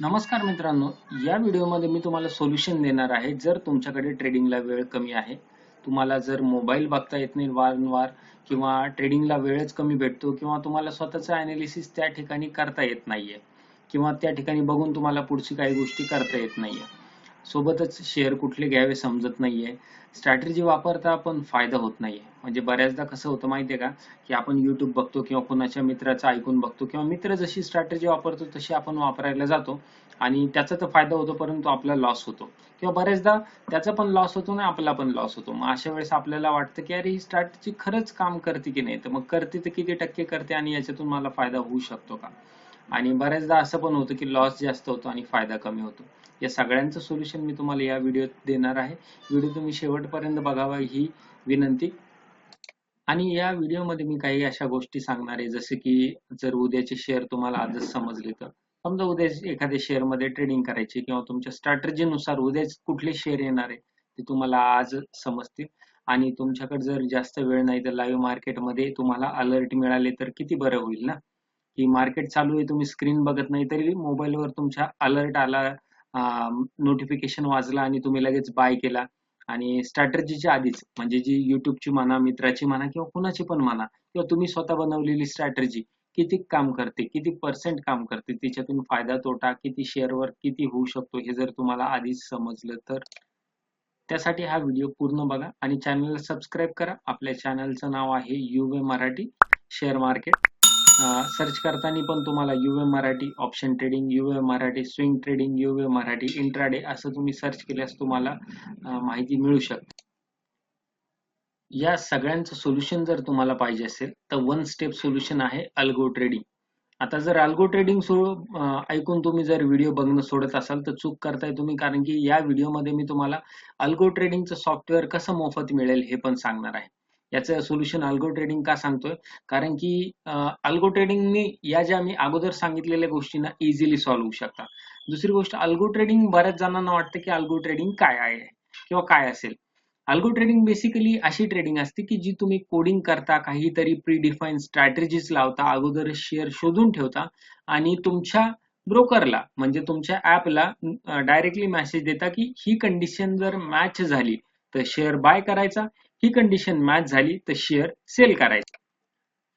नमस्कार मित्रांनो या व्हिडिओमध्ये मी तुम्हाला सोल्युशन देणार आहे. जर तुमच्याकडे ट्रेडिंगला वेळ कमी आहे तुम्हाला जर मोबाईल बघता येत नाही वारंवार किंवा ट्रेडिंगला वेळच कमी भेटतो किंवा तुम्हाला स्वतःचं अनालिसिस त्या ठिकाणी करता येत नाहीये किंवा त्या ठिकाणी बघून तुम्हाला पुढची काही गोष्टी करता येत नाहीये सोबतच शेअर कुठले घ्यावे समजत नाहीये. स्ट्रॅटेजी वापरता पण फायदा होत नाहीये. म्हणजे बऱ्याचदा कसं होतं माहितीये का? की आपण युट्यूब बघतो किंवा कोणाच्या मित्राचं ऐकून बघतो किंवा मित्र जशी स्ट्रॅटेजी वापरतो तशी आपण वापरायला जातो आणि त्याचा तर फायदा होतो परंतु आपला लॉस होतो. किंवा बऱ्याचदा त्याचा पण लॉस होतो ना आपला पण लॉस होतो. मग अशा वेळेस आपल्याला वाटतं की अरे ही स्ट्रॅटेजी खरंच काम करते की नाही? तर मग करते तर किती टक्के करते आणि याच्यातून मला फायदा होऊ शकतो का? आणि बऱ्याचदा असं पण होतं की लॉस जास्त होतो आणि फायदा कमी होतो. या सगळ्यांचं सोल्युशन मी तुम्हाला या व्हिडिओत देणार आहे. व्हिडिओ तुम्ही शेवटपर्यंत बघावा ही विनंती. आणि या व्हिडिओमध्ये मी काही अशा गोष्टी सांगणार आहे. जसे की जर उद्याचे शेअर तुम्हाला आजच समजले तर. समजा उद्या एखाद्या शेअरमध्ये ट्रेडिंग करायची किंवा तुमच्या स्ट्रॅटर्जीनुसार उद्याच कुठले शेअर येणार आहे ते तुम्हाला आज समजतील. आणि तुमच्याकडे जर जास्त वेळ नाही तर लाईव्ह मार्केटमध्ये तुम्हाला अलर्ट मिळाले तर किती बरं होईल ना? की मार्केट चालू आहे तुम्ही स्क्रीन बघत नाही तरी मोबाईलवर तुमच्या अलर्ट आला नोटिफिकेशन वाजला आणि तुम्ही लगेच बाय केला. आणि स्ट्रॅटर्जीच्या आधीच म्हणजे जी युट्यूबची म्हणा मित्राची म्हणा किंवा कुणाची पण म्हणा किंवा तुम्ही स्वतः बनवलेली स्ट्रॅटर्जी किती काम करते किती पर्सेंट काम करते तिच्यातून फायदा तोटा किती शेअरवर किती होऊ शकतो हे जर तुम्हाला आधीच समजलं तर. त्यासाठी हा व्हिडिओ पूर्ण बघा आणि चॅनलला सबस्क्राईब करा. आपल्या चॅनलचं नाव आहे Yuve Marathi share market search करताना पण तुम्हाला Yuve Marathi option trading Yuve Marathi swing trading Yuve Marathi intraday असं तुम्ही सर्च केल्यास तुम्हाला माहिती मिळू शकते. या सगळ्यांचं सोल्युशन जर तुम्हाला पाहिजे असेल तर वन स्टेप सोल्युशन आहे अल्गो ट्रेडिंग आता जर अल्गो ट्रेडिंग ऐकून तुम्ही जर व्हिडिओ बघणं सोडत असाल तर चूक करताय तुम्ही कारण की या व्हिडिओमध्ये मी तुम्हाला अल्गो ट्रेडिंगचं सॉफ्टवेअर कसं मोफत मिळेल हे पण सांगणार आहे. याचं सोल्युशन अल्गो ट्रेडिंग का सांगतोय? कारण की अल्गो ट्रेडिंगनी या ज्या मी अगोदर सांगितलेल्या गोष्टींना इझिली सॉल्व्ह होऊ शकतात. दुसरी गोष्ट अल्गो ट्रेडिंग बऱ्याच जणांना वाटतं की अल्गो ट्रेडिंग काय आहे किंवा काय असेल. अल्गो ट्रेडिंग बेसिकली अशी ट्रेडिंग असते की जी तुम्ही कोडिंग करता काहीतरी प्री डिफाईन स्ट्रॅटेजीज लावता अगोदर शेअर शोधून ठेवता आणि तुमच्या ब्रोकरला म्हणजे तुमच्या ऍपला डायरेक्टली मेसेज देता की ही कंडिशन जर मॅच झाली तर शेअर बाय करायचा. ही कंडिशन मॅच झाली तर शेअर सेल करायचा.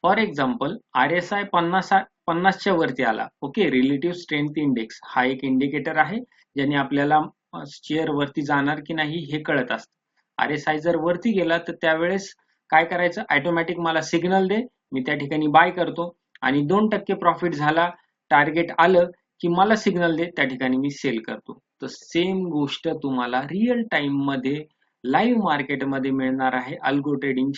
For example R S I पन्नास पन्नासच्या वरती आला. ओके रिलेटिव्ह स्ट्रेंथ इंडेक्स हा एक इंडिकेटर आहे ज्याने आपल्याला शेअर वरती जाणार की नाही हे कळत असतं. आर एस आय जर वरती गेला तर त्यावेळेस काय करायचं? ऑटोमॅटिक मला सिग्नल दे. मी त्या ठिकाणी बाय करतो. आणि दोन टक्के प्रॉफिट झाला टार्गेट आलं की मला सिग्नल दे. त्या ठिकाणी मी सेल करतो. तर सेम गोष्ट तुम्हाला रिअल टाइममध्ये लाईव्ह मार्केटमध्ये मिळणार आहे अल्गो ट्रेडिंग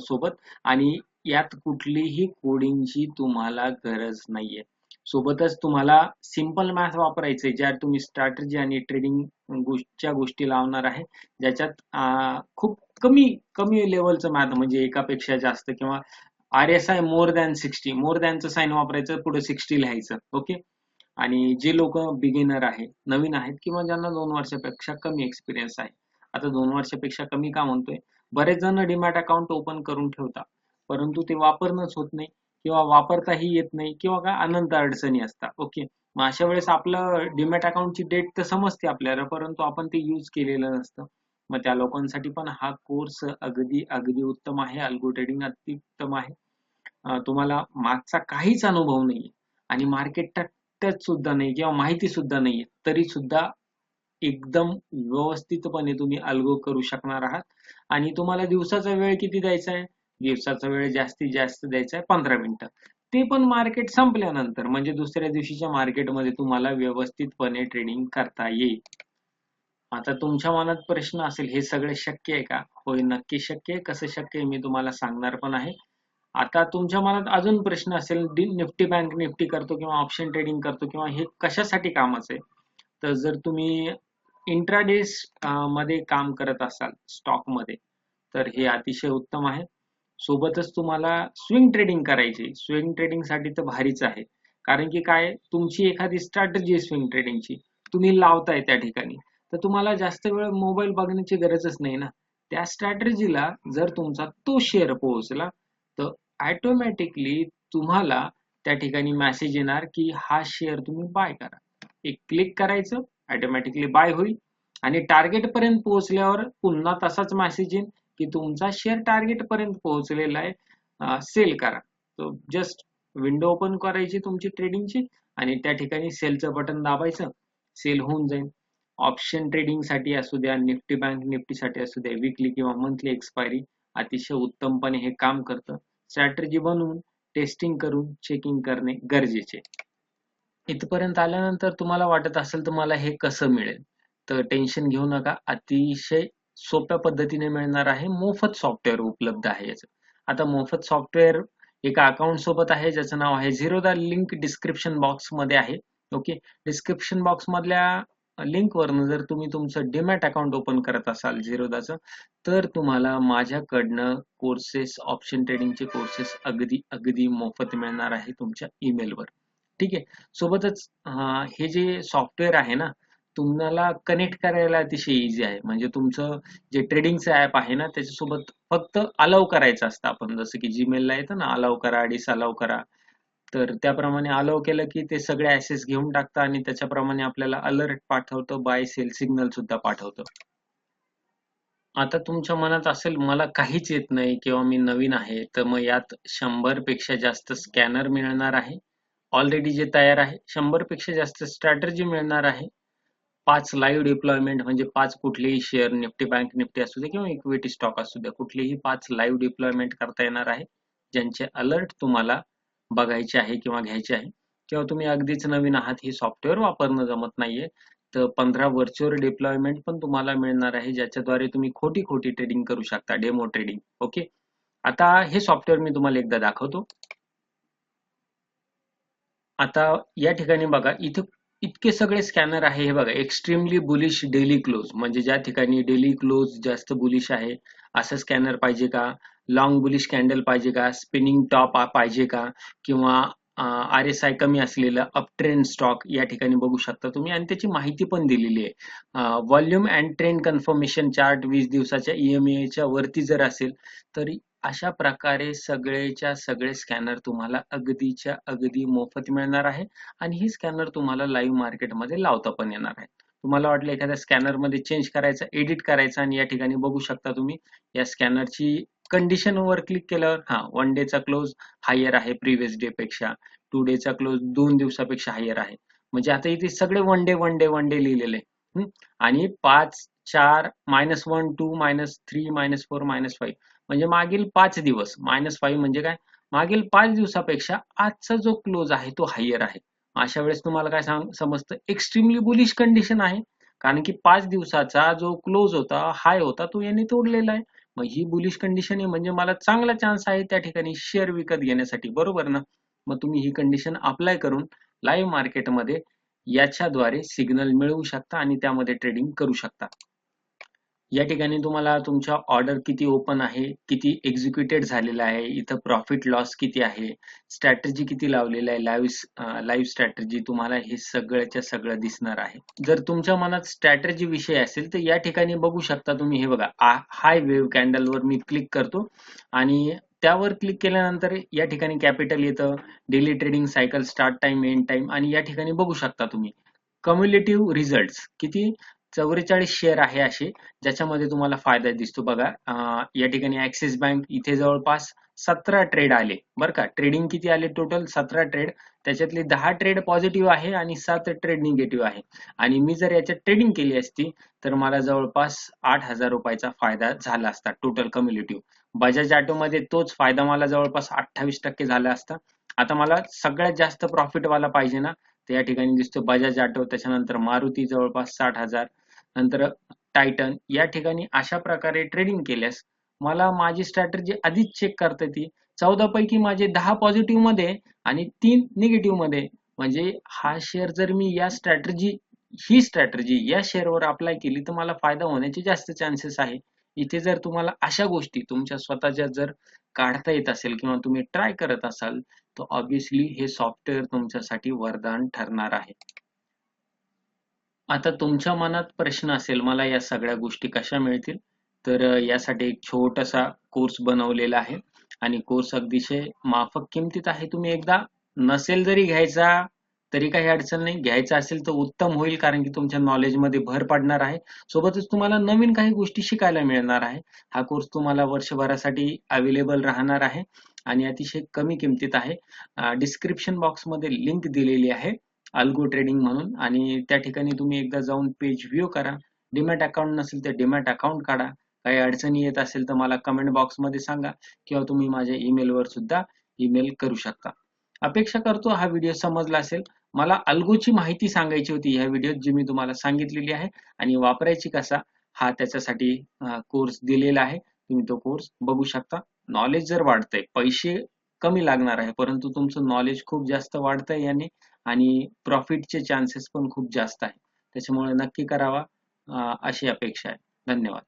सोबत. आणि यात कुठलीही कोडिंगची तुम्हाला गरज नाहीये. सोबतच तुम्हाला सिंपल मॅथ वापरायचे ज्यात तुम्ही स्ट्रॅटजी आणि ट्रेडिंग च्या गोष्टी लावणार आहे. ज्याच्यात खूप कमी कमी लेवलचं मॅथ म्हणजे एकापेक्षा जास्त किंवा R S I more than sixty more दॅनचं sign वापरायचं पुढे सिक्स्टी लिहायचं ओके आणि जे लोक बिगिनर आहे नवीन आहेत किंवा ज्यांना दोन वर्षापेक्षा कमी एक्सपिरियन्स आहे आता दोन वर्षापेक्षा कमी का म्हणतोय? बरेच जण डीमॅट अकाउंट ओपन करून ठेवतात. परंतु ते वापरणंच होत नाही किंवा वापरताही येत नाही किंवा काय अनंत अडचणी असतात. ओके मग अशा वेळेस आपलं डीमॅट अकाउंटची डेट तर समजते आपल्याला परंतु आपण ते यूज केलेलं नसतं. मग त्या लोकांसाठी पण हा कोर्स अगदी अगदी उत्तम आहे. अल्गो ट्रेडिंग अति उत्तम आहे तुम्हाला मागचा काहीच अनुभव नाहीये. आणि मार्केट टच सुद्धा नाही किंवा माहिती सुद्धा नाहीये. तरी सुद्धा एकदम व्यवस्थितपणे तुम्ही अल्गो करू शकणार आहात. आणि तुम्हाला दिवसाचा वेळ किती द्यायचा आहे? दिवसाचा वेळ जास्तीत जास्त द्यायचा आहे पंधरा मिनिटं. ते पण मार्केट संपल्यानंतर म्हणजे दुसऱ्या दिवशीच्या मार्केटमध्ये तुम्हाला व्यवस्थितपणे ट्रेडिंग करता येईल. आता तुमच्या मनात प्रश्न असेल हे सगळे शक्य आहे का? होय नक्की शक्य आहे. कसं शक्य आहे मी तुम्हाला सांगणार पण आहे. आता तुमच्या मनात अजून प्रश्न असेल निफ्टी बँक निफ्टी करतो किंवा ऑप्शन ट्रेडिंग करतो किंवा हे कशासाठी कामाचं आहे? तर जर तुम्ही इंट्राडेस मध्ये काम करत असाल स्टॉकमध्ये तर हे अतिशय उत्तम आहे. सोबतच तुम्हाला स्विंग ट्रेडिंग करायची. स्विंग ट्रेडिंगसाठी तर भारीच आहे. कारण की काय तुमची एखादी स्ट्रॅटजी आहे स्विंग ट्रेडिंगची तुम्ही लावताय त्या ठिकाणी. तर तुम्हाला जास्त वेळ मोबाईल बघण्याची गरजच नाही ना. त्या स्ट्रॅटजीला जर तुमचा तो शेअर पोहोचला तर ऑटोमॅटिकली तुम्हाला त्या ठिकाणी मेसेज येणार की हा शेअर तुम्ही बाय करा. एक क्लिक करायचं ऑटोमॅटिकली बाय होईल. आणि टार्गेट पर्यंत पोहोचल्यावर पुन्हा तसाच मेसेज येईल की तुमचा शेअर टार्गेट पर्यंत पोहोचलेला आहे. सेल करा. तो जस्ट विंडो ओपन करायची तुमची ट्रेडिंगची आणि त्या ठिकाणी सेलचं बटन दाबायचं. सेल होऊन जाईल ऑप्शन ट्रेडिंगसाठी असू द्या निफ्टी बँक निफ्टी साठी असू द्या विकली किंवा मंथली एक्सपायरी अतिशय उत्तमपणे हे काम करतं. स्ट्रॅटर्जी बनवून टेस्टिंग करून चेकिंग करणे गरजेचे. इथपर्यंत आल्यानंतर तुम्हाला वाटत असेल तर मला हे कसं मिळेल? तर टेन्शन घेऊ नका. अतिशय सोप्या पद्धतीने मिळणार आहे. मोफत सॉफ्टवेअर उपलब्ध आहे याचं. आता मोफत सॉफ्टवेअर एका अकाउंट सोबत आहे. ज्याचं नाव आहे झिरो दा लिंक डिस्क्रिप्शन बॉक्समध्ये आहे. ओके? डिस्क्रिप्शन बॉक्स मधल्या लिंक वरनं जर तुम्ही तुमचं डिमॅट अकाउंट ओपन करत असाल झिरोदाचं तर तुम्हाला माझ्याकडनं कोर्सेस ऑप्शन ट्रेडिंगचे कोर्सेस अगदी अगदी मोफत मिळणार आहे तुमच्या ईमेलवर ठीक आहे. सोबतच हे जे सॉफ्टवेअर आहे ना तुम्हाला कनेक्ट करायला अतिशय इझी आहे. म्हणजे तुमचं जे ट्रेडिंगचं ऍप आहे ना त्याच्यासोबत फक्त अलाव करायचं असतं आपण. जसं की जीमेलला येतं ना अलाव करा डिस अलाव करा. तर त्याप्रमाणे अलाव केलं की ते सगळे ऍसेस घेऊन टाकतं आणि त्याच्याप्रमाणे आपल्याला अलर्ट पाठवतं बाय सेल सिग्नल सुद्धा पाठवतं. आता तुमच्या मनात असेल मला काहीच येत नाही किंवा मी नवीन आहे तर मग यात शंभरपेक्षा जास्त स्कॅनर मिळणार आहे. ऑलरेडी जे तयार आहे शंभरपेक्षा जास्त स्ट्रॅटर्जी मिळणार आहे. पाच लाईव्ह डिप्लॉयमेंट म्हणजे पाच कुठलेही शेअर निफ्टी बँक निफ्टी असू दे किंवा इक्विटी स्टॉक असू दे कुठलीही पाच लाईव्ह डिप्लॉयमेंट करता येणार आहे ज्यांचे अलर्ट तुम्हाला बघायचे आहे किंवा घ्यायचे आहे. किंवा तुम्ही अगदीच नवीन आहात हे सॉफ्टवेअर वापरणं जमत नाहीये. तर पंधरा व्हर्च्युअल डिप्लॉयमेंट पण तुम्हाला मिळणार आहे ज्याच्याद्वारे तुम्ही खोटी खोटी ट्रेडिंग करू शकता डेमो ट्रेडिंग ओके आता हे सॉफ्टवेअर मी तुम्हाला एकदा दाखवतो. आता या ठिकाणी बघा इथे इतके सगळे स्कॅनर आहे हे बघा एक्स्ट्रीमली बुलिश डेली क्लोज म्हणजे ज्या ठिकाणी डेली क्लोज जास्त बुलिश आहे असं स्कॅनर पाहिजे का? लॉंग बुलिश कॅन्डल पाहिजे का? स्पिनिंग टॉप पाहिजे का? किंवा आर एस आय कमी असलेलं अपट्रेंड स्टॉक या ठिकाणी बघू शकता तुम्ही. आणि त्याची माहिती पण दिलेली आहे. Volume and trend confirmation chart वीस दिवसाच्या ईएमएच्या वरती जर असेल तर अशा प्रकारे सगळेच्या सगळे स्कॅनर तुम्हाला अगदीच्या अगदी मोफत मिळणार आहे आणि ही स्कॅनर तुम्हाला लाईव्ह मार्केटमध्ये लावता पण येणार आहे. तुम्हाला वाटलं एखाद्या स्कॅनरमध्ये चेंज करायचं एडिट करायचा आणि या ठिकाणी बघू शकता तुम्ही या स्कॅनरची कंडिशन वर क्लिक केल्यावर हा वन डेचा क्लोज हायर आहे प्रिव्हियस डे पेक्षा टू डेचा क्लोज दोन दिवसापेक्षा हायर आहे. म्हणजे आता इथे सगळे one day one day one day लिहिलेले आणि पाच चार minus one two minus three minus four minus five म्हणजे मागील पाच दिवस मायनस फाईव्ह म्हणजे काय? मागील पाच दिवसापेक्षा आजचा जो क्लोज आहे तो हायर आहे. अशा वेळेस तुम्हाला काय सांग समजतं? एक्स्ट्रीमली बुलिश कंडिशन आहे. कारण की पाच दिवसाचा जो क्लोज होता हाय होता तो यांनी तोडलेला आहे. मग ही बुलिश कंडिशन आहे म्हणजे मला चांगला चान्स आहे त्या ठिकाणी शेअर विकत घेण्यासाठी. बरोबर ना? मग तुम्ही ही कंडिशन अप्लाय करून लाईव्ह मार्केटमध्ये याच्याद्वारे सिग्नल मिळवू शकता आणि त्यामध्ये ट्रेडिंग करू शकता. या ठिकाणी तुम्हाला तुमच्या ऑर्डर किती ओपन आहे किती एक्झिक्युटेड झालेला आहे इथं प्रॉफिट लॉस किती आहे स्ट्रॅटेजी किती लावलेला आहे लाईव्ह लाईव्ह स्ट्रॅटेजी तुम्हाला हे सगळ्याच्या सगळं दिसणार आहे. जर तुमच्या मनात स्ट्रॅटेजी विषय असेल तर या ठिकाणी बघू शकता तुम्ही हे बघा. हाय वेव्ह कॅन्डलवर मी क्लिक करतो आणि त्यावर क्लिक केल्यानंतर या ठिकाणी कॅपिटल येतं daily trading cycle start time end time आणि या ठिकाणी बघू शकता तुम्ही. कम्युलेटिव्ह रिझल्ट किती? चौवेचाळीस शेअर आहे असे ज्याच्यामध्ये तुम्हाला फायदा दिसतो बघा. या ठिकाणी ऍक्सिस बँक इथे जवळपास सतरा ट्रेड आले. बरं का? ट्रेडिंग किती आले टोटल सतरा ट्रेड त्याच्यातले दहा ट्रेड पॉझिटिव्ह आहे आणि सात ट्रेड निगेटिव्ह आहे. आणि मी जर याच्यात ट्रेडिंग केली असती तर मला जवळपास आठ हजार रुपयाचा फायदा झाला असता टोटल कम्युनिटिव्ह बजाज ऑटोमध्ये तोच फायदा मला जवळपास अठ्ठावीस टक्के झाला असता. आता मला सगळ्यात जास्त प्रॉफिट वाला पाहिजे ना तर या ठिकाणी दिसतो बजाज ऑटो त्याच्यानंतर मारुती जवळपास साठ हजार. नंतर टायटन या ठिकाणी अशा प्रकारे ट्रेडिंग केल्यास मला माझी स्ट्रॅटर्जी आधीच चेक करता येते. चौदा पैकी माझे दहा पॉझिटिव्हमध्ये आणि तीन निगेटिव्हमध्ये. म्हणजे हा शेअर जर मी या स्ट्रॅटर्जी ही स्ट्रॅटर्जी या शेअरवर अप्लाय केली तर मला फायदा होण्याचे जास्त चान्सेस आहे. इथे जर तुम्हाला अशा गोष्टी तुमच्या स्वतःच्या जर काढता येत असेल किंवा तुम्ही ट्राय करत असाल तर ऑब्विसली हे सॉफ्टवेअर तुमच्यासाठी वरदान ठरणार आहे. आता तुमच्या मनात प्रश्न असेल मला या सगळ्या गोष्टी कशा मिळतील? तर यासाठी एक छोटासा कोर्स बनवलेला आहे आणि कोर्स अगदीशय माफक किमतीत आहे. तुम्ही एकदा नसेल जरी घ्यायचा तरी काही अडचण नाही. घ्यायचा असेल तर उत्तम होईल कारण की तुमच्या नॉलेजमध्ये भर पडणार आहे. सोबतच तुम्हाला नवीन काही गोष्टी शिकायला मिळणार आहे. हा कोर्स तुम्हाला वर्षभरासाठी अवेलेबल राहणार आहे आणि अतिशय कमी किमतीत आहे. डिस्क्रिप्शन बॉक्समध्ये लिंक दिलेली आहे. अल्गो ट्रेडिंग म्हणून. आणि त्या ठिकाणी तुम्ही एकदा जाऊन पेज व्ह्यू करा. डिमॅट अकाउंट नसेल तर डिमॅट अकाउंट काढा. काही अडचणी येत असेल तर मला कमेंट बॉक्समध्ये सांगा किंवा तुम्ही माझ्या ईमेलवर सुद्धा ईमेल करू शकता. अपेक्षा करतो हा व्हिडिओ समजला असेल. मला अल्गोची माहिती सांगायची होती ह्या व्हिडिओत जी मी तुम्हाला सांगितलेली आहे. आणि वापरायची कसा हा त्याच्यासाठी कोर्स दिलेला आहे. तुम्ही तो कोर्स बघू शकता. नॉलेज जर वाढतंय पैसे कमी लागणार आहे परंतु तुमचं नॉलेज खूप जास्त वाढतंय याने आणि प्रॉफिटचे चान्सेस पण खूप जास्त आहे. त्याच्यामुळे नक्की करावा अशी अपेक्षा आहे. धन्यवाद.